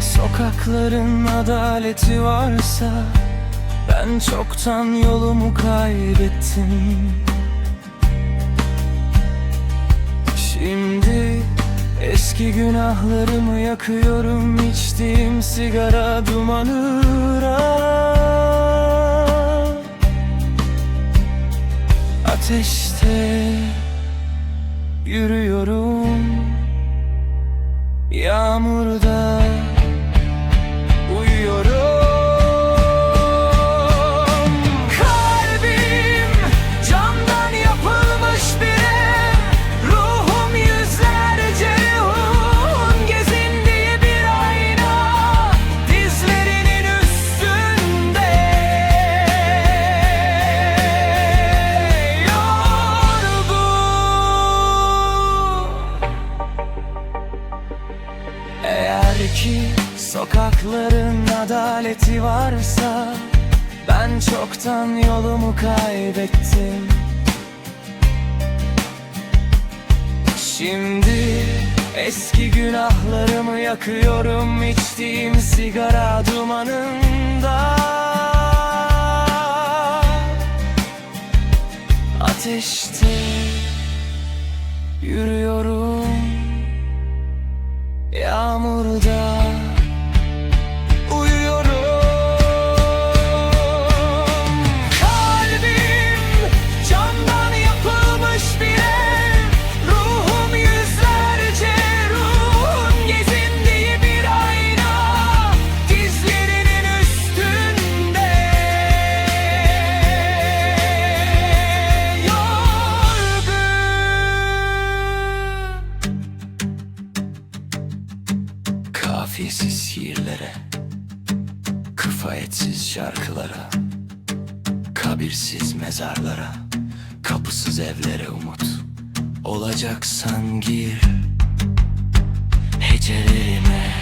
Sokakların adaleti varsa Ben çoktan yolumu kaybettim. Şimdi eski günahlarımı yakıyorum içtiğim sigara dumanına Ateşte adaleti varsa Ben çoktan yolumu kaybettim. Şimdi eski günahlarımı yakıyorum içtiğim sigara dumanında. Ateşte yürüyorum Yağmurda Kafiyesiz şiirlere Kifayetsiz şarkılara Kabirsiz mezarlara Kapısız evlere umut. Olacaksan gir Hecelerime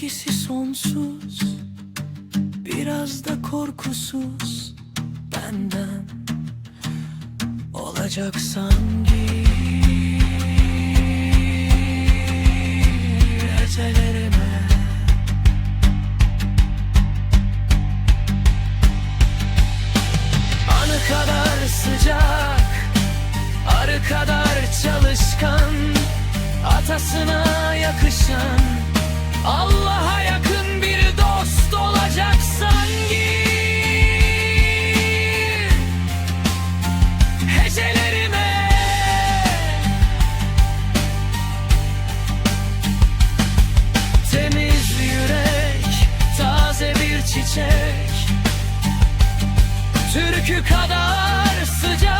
Bilgisi sonsuz Biraz da korkusuz Benden Olacaksan gir Ecelerime Anı kadar sıcak Arı kadar çalışkan Atasına yakışan Allah'a yakın bir dost olacaksan gir Hecelerime. Temiz yürek, taze bir çiçek. Türkü kadar sıcak